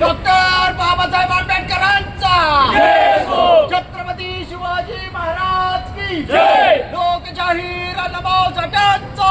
Doctor Babasaheb आंबेडकरांचा. छत्रपती शिवाजी महाराज की. लोकशाहीर अण्णाभाऊ साठ्यांचा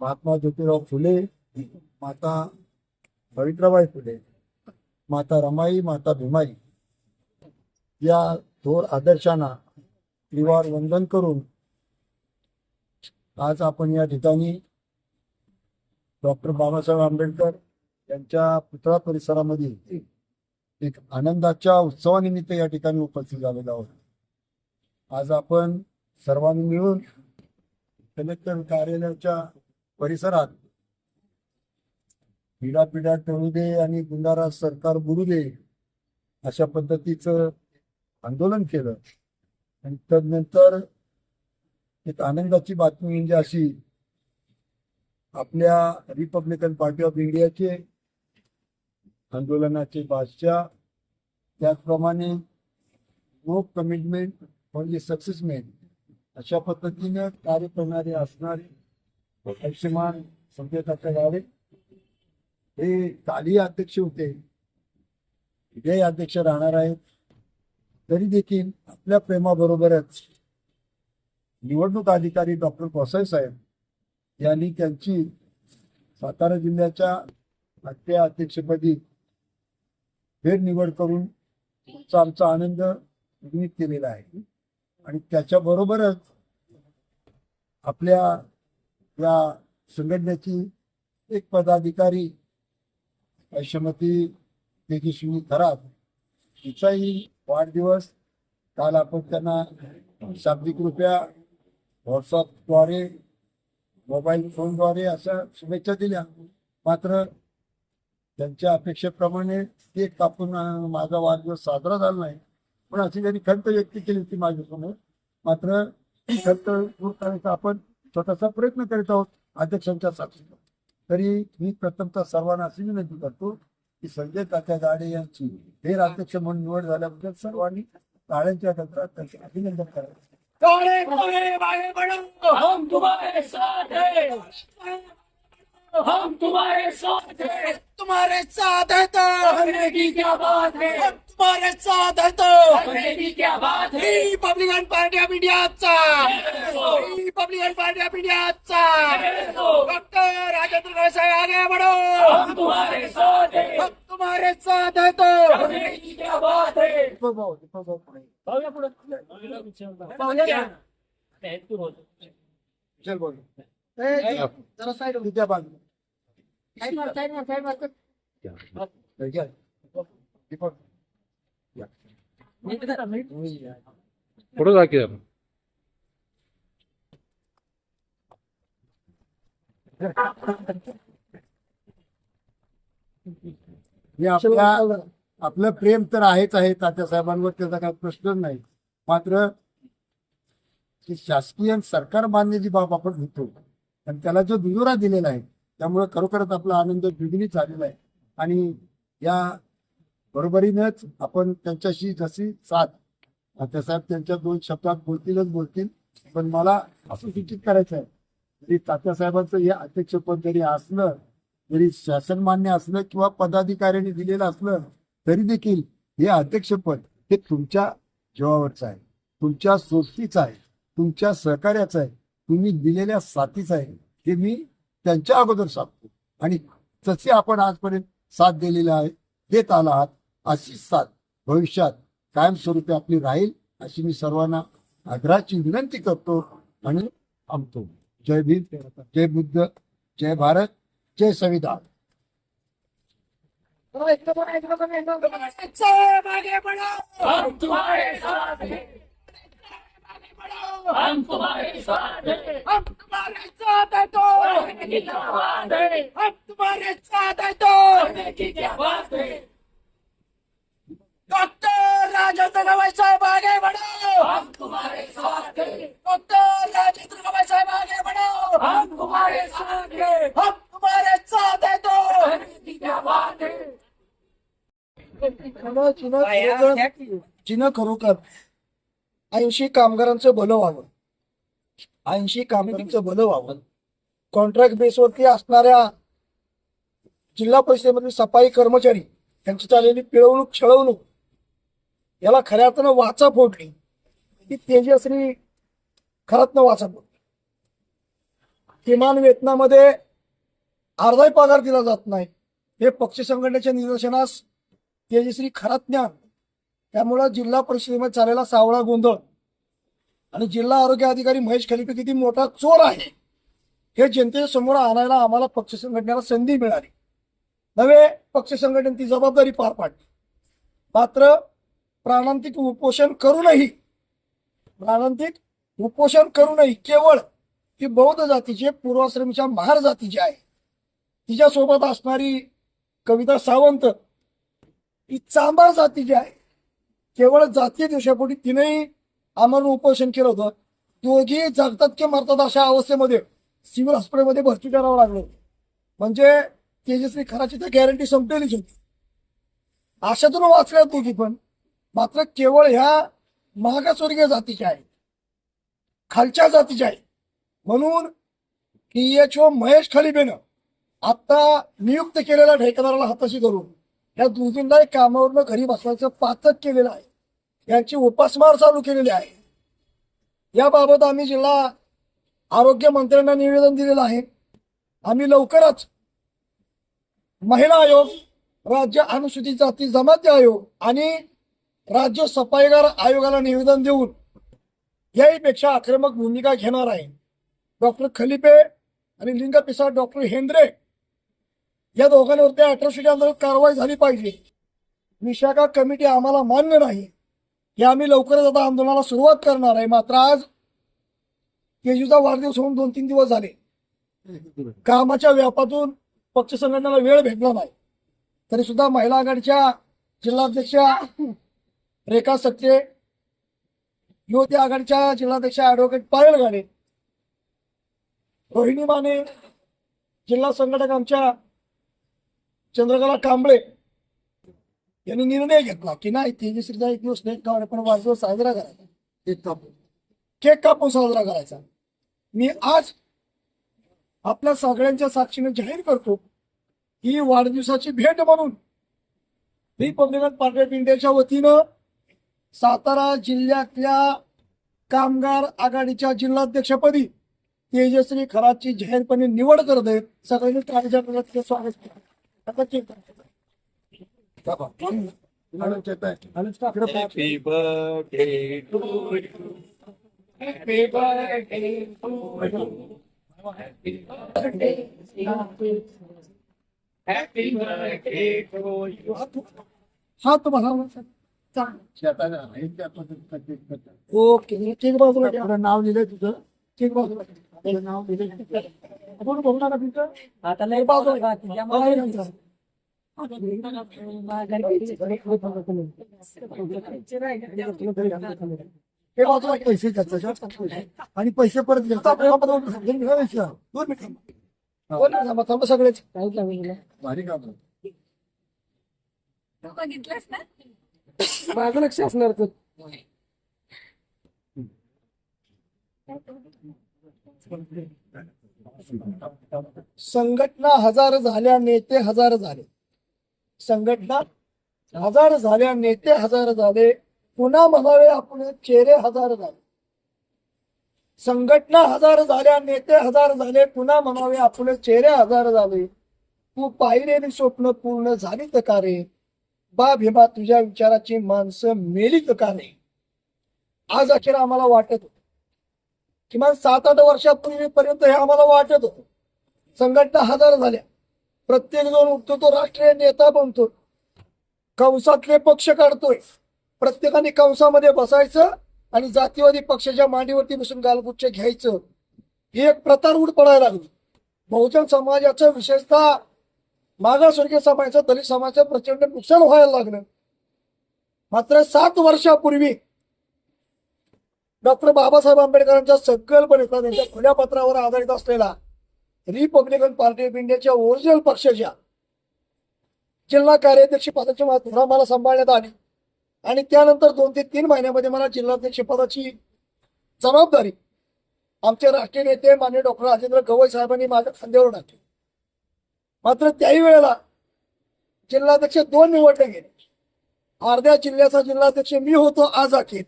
महात्मा ज्योतिराव फुले माता सावित्राबाई फुले माता रमाई माता भीमाई या थोर आदर्शांना त्रिवार वंदन करून आज आपण या ठिकाणी डॉक्टर बाबासाहेब आंबेडकर यांच्या पुतळा परिसरामध्ये एक आनंदाच्या उत्सवानिमित्त या ठिकाणी उपस्थित झालेलो आहोत. आज आपण सर्वांनी मिळून कलेक्टर कार्यालयाच्या परिसरात पिढा पिढा टळू दे आणि गुंडारा सरकार बुडू दे अशा पद्धतीचं आंदोलन केलं. आणि तदनंतर एक आनंदाची बातमी म्हणजे अशी आपल्या रिपब्लिकन पार्टी ऑफ इंडियाचे आंदोलनाचे बादशाह त्याचप्रमाणे नो कमिटमेंट म्हणजे सक्सेसमेन अशा पद्धतीनं कार्य करणारे असणारे आयुष्यमान संजय गावे. हे काली अध्यक्ष होते. हे अध्यक्ष राहणार आहेत. तरी देखील आपल्या प्रेमाबरोबरच निवडणूक अधिकारी डॉक्टर कोसाई साहेब यांनी त्यांची सातारा जिल्ह्याच्या आजच्या अध्यक्षपदी फेरनिवड करून आमचा आनंद द्विगुणित केलेला आहे. आणि त्याच्याबरोबरच आपल्या या संघटनेची एक पदाधिकारी ऐशमती तेजस्वी खरात तिचाही वाढदिवस काल आपण त्यांना शाब्दिक रुपया व्हॉट्सअपद्वारे मोबाईल फोनद्वारे अशा शुभेच्छा दिल्या. मात्र त्यांच्या अपेक्षेप्रमाणे ते कापून माझा वाढदिवस साजरा झाला नाही. पण अशी त्यांनी खंत व्यक्त केली होती माझ्यासमोर मात्र खंत दूर करायचा आपण स्वतःचा प्रयत्न करीत आहोत अध्यक्षांच्या साक्षीनं तरी मी प्रथमतः सर्वांना अशी विनंती करतो की संजय तात्या गाडे यांची हे अध्यक्ष म्हणून निवड झाल्याबद्दल सर्वांनी टाळ्यांच्या गजरात त्यांचे अभिनंदन करायचं हम तुम्हारे साथ हैं। तुम्हारे साथ हैं है तो। करने की क्या बात है? हम तुम्हारे साथ है तो। करने की क्या बात है? रिपब्लिकन पार्टी ऑफ इंडियाचा रिपब्लिकन पार्टी ऑफ इंडियाचा डॉक्टर राजेंद्र साहेब आगे बढ़ो। हम तुम्हारे साथ हैं। हम तुम्हारे साथ है तो। करने की क्या बात है? भाऊ पुढे पाहूया पुढे चल बोल। जरा साईड दीपक पुढे जा की. हे आपल्या आपलं प्रेम तर आहेच आहे तात्यासाहेबांवर त्याचा काही प्रश्नच नाही मात्र की शासकीय आणि सरकार मान्य जी बाब आपण घेतो आणि त्याला जो दुजोरा दिलेला आहे त्यामुळे खरोखरच आपला आनंद द्विगुणित झालेला आहे. आणि या बरोबरीनेच आपण त्यांच्याशी जशी साथ तात्यासाहेब त्यांच्या दोन शब्दात बोलतीलच बोलतील पण मला असं सूचित करायचं आहे की तात्यासाहेबांचं हे अध्यक्षपद जरी असलं जरी शासन मान्य असलं किंवा पदाधिकाऱ्यांनी दिलेलं असलं तरी देखील हे अध्यक्षपद हे तुमच्या जीवावरचं आहे तुमच्या सोबतीचं आहे तुमच्या सहकार्याचं आहे तुम्ही दिलेल्या साथीचं आहे हे मी त्यांच्या अगोदर सांगतो आणि जसे आपण आजपर्यंत साथ दिलेली आहे देत आला आहात अशीच साथ भविष्यात कायमस्वरूपी आपली राहील अशी मी सर्वांना आग्रहाची विनंती करतो आणि थांबतो जय भीम जय बुद्ध जय भारत जय संविधान हम तुम्हारे साथ हैं हम तुम्हारे साथ है तो करने की क्या बात है हम तुम्हारे साथ है तो करने की क्या बात है डॉक्टर राजेंद्र गवाई साहब आगे बढ़ो हम तुम्हारे साथ हैं डॉक्टर राजेंद्र गवाई साहब आगे बढ़ो हम तुम्हारे साथ हैं हम तुम्हारे साथ है तो करने की क्या बात है जिनं खरोखर ऐंशी कामगारांचं भलं व्हावं. ऐंशी कामगारांचं भलं व्हावं. कॉन्ट्रॅक्ट बेसवरती असणाऱ्या जिल्हा परिषदेमधील सफाई कर्मचारी त्यांची चाललेली पिळवणूक छळवणूक याला खऱ्या अर्थानं वाचा फोडली. ती तेजश्री खरंच वाचा फोडली. किमान वेतनामध्ये अर्धाही पगार दिला जात नाही. हे पक्ष संघटनेच्या निदर्शनास तेजश्री खरात ज्ञान त्यामुळं जिल्हा परिषदेमध्ये झालेला सावळा गोंधळ आणि जिल्हा आरोग्य अधिकारी महेश खलिपे किती मोठा चोर आहे हे जनतेच्या समोर आणायला आम्हाला पक्ष संघटनेला संधी मिळाली. नव्हे पक्ष संघटने ती जबाबदारी पार पाडली. मात्र प्राणांतिक उपोषण करूनही प्राणांतिक उपोषण करूनही केवळ ती बौद्ध जातीचे पूर्वाश्रमीच्या महार जातीची आहे तिच्यासोबत असणारी कविता सावंत ही चांभार जातीची आहे केवळ जातीय दिवसापोटी तिनेही आम्हाला उपोषण केलं होतं. दोघी जगतात किंवा मरतात अशा अवस्थेमध्ये सिव्हिल हॉस्पिटलमध्ये भरती करावं लागलं म्हणजे तेजस्वी खराची तर गॅरंटी संपलेलीच होती. अशातून वाचल्या दोघी पण. मात्र केवळ ह्या मागासवर्गीय जातीच्या आहेत खालच्या जातीच्या आहेत म्हणून टीएचओ महेश खलिबेनं आता नियुक्त केलेल्या ठेकेदाराला हाताशी धरून या दोघींना कामावरनं घरी बसवायचं पातक केलेलं आहे. यांची उपासमार चालू केलेली आहे. याबाबत आम्ही जिल्हा आरोग्य मंत्र्यांना निवेदन दिलेलं आहे. आम्ही लवकरच महिला आयोग राज्य अनुसूचित जाती जमाती आयोग आणि राज्य सफाईगार आयोगाला निवेदन देऊन याहीपेक्षा आक्रमक भूमिका घेणार आहे. डॉक्टर खलिपे आणि लिंगपिसा डॉक्टर हेंद्रे या दोघांवरती अठराशे अंतर्गत कारवाई झाली पाहिजे. विशाखा कमिटी आम्हाला मान्य नाही. हे आम्ही लवकरच आता आंदोलनाला सुरुवात करणार आहे. मात्र आज केजूचा वाढदिवस होऊन दोन तीन दिवस झाले. कामाच्या व्यापातून पक्ष संघटनेला वेळ भेटला नाही. तरी सुद्धा महिला आघाडीच्या जिल्हाध्यक्षा रेखा सत्ये युवती आघाडीच्या जिल्हाध्यक्षा ऍडव्होकेट पायल गाडे रोहिणी माने जिल्हा संघटक आमच्या चंद्रकला कांबळे यांनी निर्णय घेतला की नाही तेजश्रीचा एक दिवस नेट काढणे पण वाढदिवस साजरा करायचा. एक कापून. केक कापून साजरा करायचा. मी आज आपल्या सगळ्यांच्या साक्षीने जाहीर करतो ही वाढदिवसाची भेट म्हणून रिपब्लिकन पार्टी ऑफ इंडियाच्या वतीनं सातारा जिल्ह्यातल्या कामगार आघाडीच्या जिल्हाध्यक्षपदी तेजश्री खराची जाहीरपणे निवड करत आहेत. सगळ्यांनी स्वागत केलं. Happy birthday to you. Happy birthday. Happy birthday to you. हा केक करतात. ओके नाव लिहिलंय तुझं केक बाजूला ठेवा. आपलं नाव लिहिलंय आपण बाजूला पैसे त्याच्यात आणि पैसे परत द्या. दोन मिनिटं. सगळेच भारी काम बघितलंस ना माझं लक्ष असणार तर संघटना हजार झाल्या नेते हजार झाले. संघटना हजार झाल्या नेते हजार झाले. पुन्हा म्हणावे आपण चेहरे हजार झाले. संघटना हजार झाल्या नेते हजार झाले. पुन्हा म्हणावे आपण चेहरे हजार झाले. तू पाहिलेली स्वप्न पूर्ण झाली तर का रे? बा भीमा तुझ्या विचाराची माणसं मेलीत का रे? आज अखेर आम्हाला वाटत होतं. किमान सात आठ वर्षापूर्वीपर्यंत हे आम्हाला वाटत होतं. संघटना हजार झाल्या. प्रत्येक जण उठतो तो राष्ट्रीय नेता बनतो. कंसातले पक्ष काढतोय. प्रत्येकाने कंसामध्ये बसायचं आणि जातीवादी पक्षाच्या मांडीवरती बसून गालगुच्छ घ्यायचं. ही एक प्रतार उड पडायला लागली. बहुजन समाजाचं विशेषतः मागासवर्गीय समाजाचं दलित समाजाचं प्रचंड नुकसान व्हायला लागलं. मात्र सात वर्षापूर्वी डॉक्टर बाबासाहेब आंबेडकरांच्या संकल्पनेचा त्यांच्या खुल्या पत्रावर आधारित असलेला रिपब्लिकन पार्टी ऑफ इंडियाच्या ओरिजिनल पक्षाच्या जिल्हा कार्याध्यक्ष पदाची धुरा मला सांभाळण्यात आली. आणि त्यानंतर दोन ते तीन महिन्यामध्ये मला जिल्हाध्यक्ष पदाची जबाबदारी आमचे राष्ट्रीय नेते मान्य डॉक्टर राजेंद्र गवई साहेबांनी माझ्या खांद्यावर टाकली मात्र त्याही वेळेला जिल्हाध्यक्ष दोन निवडले गेले. अर्ध्या जिल्ह्याचा जिल्हाध्यक्ष मी होतो आज अखेर.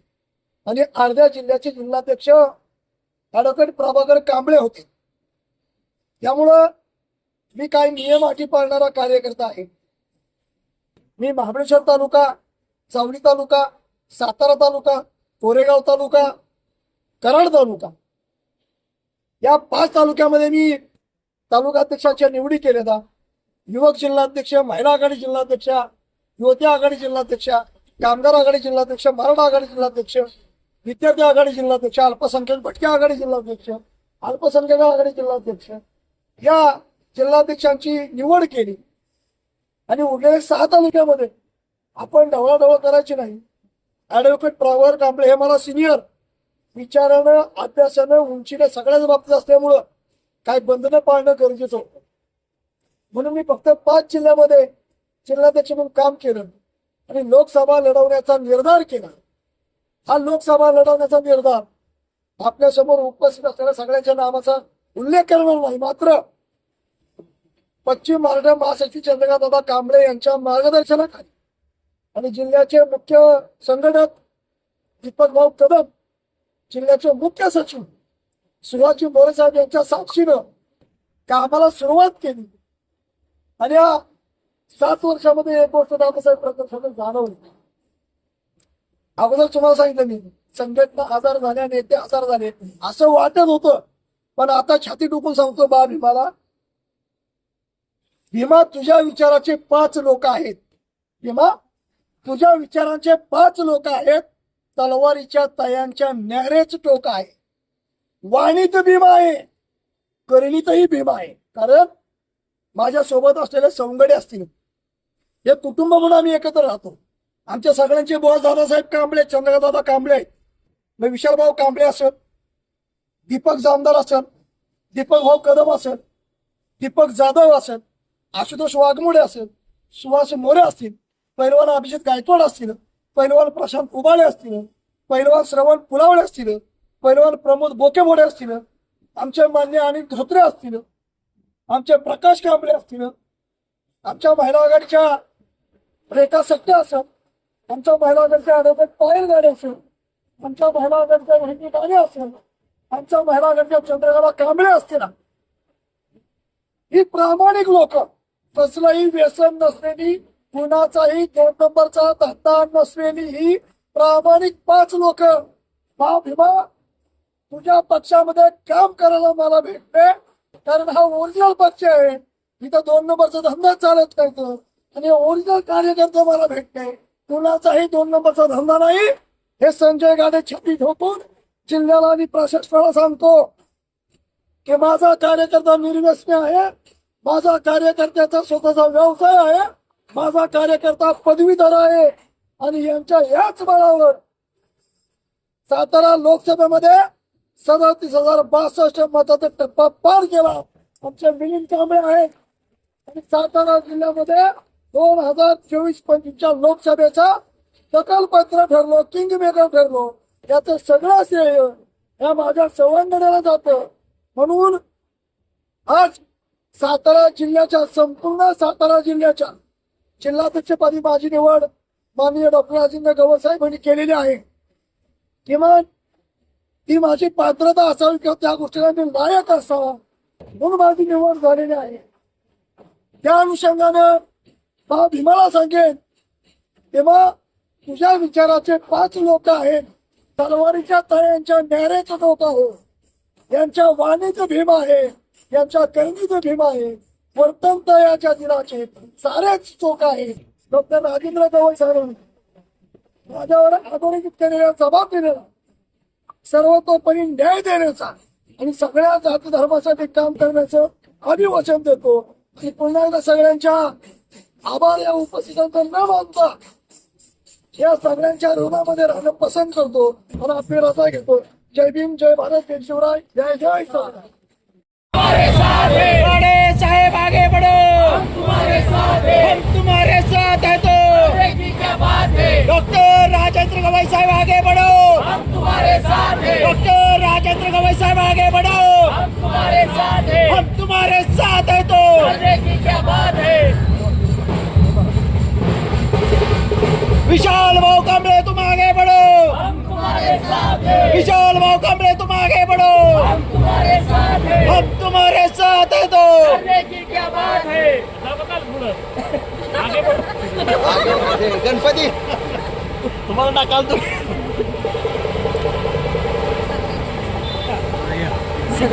आणि अर्ध्या जिल्ह्याचे जिल्हाध्यक्ष ॲडव्होकेट प्रभाकर कांबळे होते. त्यामुळं मी काही नियम अटी पाळणारा कार्यकर्ता आहे. मी महाबळेश्वर तालुका सावली तालुका सातारा तालुका कोरेगाव तालुका कराड तालुका या पाच तालुक्यामध्ये मी तालुकाध्यक्षाच्या निवडी केल्या युवक जिल्हाध्यक्ष महिला आघाडी जिल्हाध्यक्ष युवती आघाडी जिल्हाध्यक्ष कामगार आघाडी जिल्हाध्यक्ष मराठा आघाडी जिल्हाध्यक्ष विद्यार्थी आघाडी जिल्हाध्यक्ष अल्पसंख्याक भटक्या आघाडी जिल्हाध्यक्ष अल्पसंख्याक आघाडी जिल्हाध्यक्ष या जिल्हाध्यक्षांची निवड केली. आणि उरलेल्या सहा तालुक्यामध्ये आपण ढवळाढवळ करायची नाही. ॲडव्होकेट प्रभाकर कांबळे हे मला सिनियर विचारानं अभ्यासानं उंचीनं सगळ्याच बाबतीत असल्यामुळं काही बंधनं पाळणं गरजेचं होतं. म्हणून मी फक्त पाच जिल्ह्यामध्ये जिल्हाध्यक्ष म्हणून काम केलं. आणि लोकसभा लढवण्याचा निर्धार केला. हा लोकसभा लढवण्याचा निर्धार. आपल्यासमोर उपस्थित असलेल्या सगळ्यांच्या नावाचा उल्लेख करणार नाही मात्र पश्चिम महाराष्ट्र महासचिव चंद्रकांत दादा कांबळे यांच्या मार्गदर्शनाखाली आणि जिल्ह्याचे मुख्य संघटक दीपक भाऊ कदम जिल्ह्याचे मुख्य सचिव सुभाषजी मोरे साहेब यांच्या साक्षीनं कामाला सुरुवात केली. आणि या सात वर्षामध्ये एक गोष्ट दादासाहेब प्रकल्पाने जाणवली. अगोदर तुम्हाला सांगितलं मी संघटना आजार झाल्या नेते आजार झाले. असं वाटत होतं. पण आता छाती टुकून सांगतो बा भीमाला. भीमा तुझ्या विचाराचे पाच लोक आहेत. भीमा तुझ्या विचारांचे पाच लोक आहेत. तलवारीच्या तयांच्या न्यारेच टोक आहे. वाणीत भीमा आहे. करणीतही भीमा आहे. कारण माझ्या सोबत असलेले सवंगडे असतील. हे कुटुंब म्हणून आम्ही एकत्र राहतो. आमच्या सगळ्यांचे बॉस दादासाहेब कांबळे चंद्रकांतदादा कांबळे मग विशालभाऊ कांबळे असत दीपक जामदार असत दीपक भाऊ कदम असेल दीपक जाधव असेल आशुतोष वाघमोडे असेल सुहास मोरे असतील पैलवान अभिजित गायकवाड असतील पैलवान प्रशांत उबाळे असतील पैलवान श्रवण पुलावळे असतील पैलवान प्रमोद बोकेमोडे असतील आमचे मान्य अनिल धोत्रे असतील आमचे प्रकाश कांबळे असतील आमच्या महिला आघाडीच्या रेखा सट्टे असत आमच्या महिला आघाडीच्या पायल गाडी असेल. आमच्या महिला आघाडीच्या गाडी असेल. आमच्या महिला आघाडीच्या चंद्रकला कांबळे असतील. ही प्रामाणिक लोक. कसलंही व्यसन नसलेली कुणाचाही दोन नंबरचा धंदा नसलेली ही प्रामाणिक पाच लोक. भा भीमा तुझ्या पक्षामध्ये काम करायला मला भेटते कारण हा ओरिजिनल पक्ष आहे. इथं दोन नंबरचा धंदा चालत करतो आणि ओरिजिनल कार्यकर्ते मला भेटते कुणाचाही दोन नंबरचा धंदा नाही. हे संजय गाडे छाती ठोकून जिल्ह्याला आणि प्रशासनाला सांगतो की माझा कार्यकर्ता निर्व्यसनी आहे. माझा कार्यकर्त्याचा स्वतःचा व्यवसाय आहे. माझा कार्यकर्ता पदवीधर आहे. आणि यांच्या याच बळावर सातारा लोकसभेमध्ये सदतीस हजार बासष्ट मताचा टप्पा पार केला. आमचे मिलिंद कांबळे आहेत. आणि सातारा जिल्ह्यामध्ये दोन हजार चोवीस पंचवीसच्या लोकसभेचा दखलपत्र ठरलो किंग मेकर ठरलो. याचं सगळं श्रेय या माझ्या सवंगण्याला जातं. म्हणून आज सातारा जिल्ह्याच्या संपूर्ण सातारा जिल्ह्याच्या जिल्हाध्यक्षपदी माझी निवड माननीय डॉक्टर राजेंद्र गवसाहेबांनी केलेली आहे. किमान ती माझी पात्रता असावी किंवा त्या गोष्टीला मी लायक असावा म्हणून माझी निवड झालेली आहे. त्या अनुषंगानं बा भीमाला सांगेन तेव्हा तुझ्या विचाराचे पाच लोक आहेत. तलवारीच्या तळ्यांच्या न्याऱ्याचे लोक हो यांच्या वाणीचं भीम आहे यांच्या कैदीचे भीम आहे. वर्तन तयाच्या दिनाचे सारेच चोख आहे डॉक्टर राजेंद्र गवई साहेबांनी माझ्यावर अधोरेखित केलेल्या जबाब दिलेला सर्वतोपरी न्याय देण्याचा आणि सगळ्या जात धर्मासाठी काम करण्याचं अभिवचन देतो. आणि पुन्हा एकदा सगळ्यांच्या आभार या उपस्थितांचा न मानता या सगळ्यांच्या ऋणामध्ये राहणं पसंत करतो. आणि आपली रजा घेतो. जय भीम जय भारत जय शिवराय जय जय साहेब आगे बढ़ो। हम तुम्हारे साथ है। तो। डॉक्टर राजेंद्र गवई साहब आगे बढ़ो। डॉक्टर राजेंद्र गवई साहब आगे बढ़ो। हम तुम्हारे साथ है। तो। विशाल भाऊ कांबळे तुम आगे बढ़ो विशाल भाऊ कांबळे तुम आगे बढ़ो. हम तुम्हारे साथ है. तो. गणपती. तुम्हाला नकाल तो एक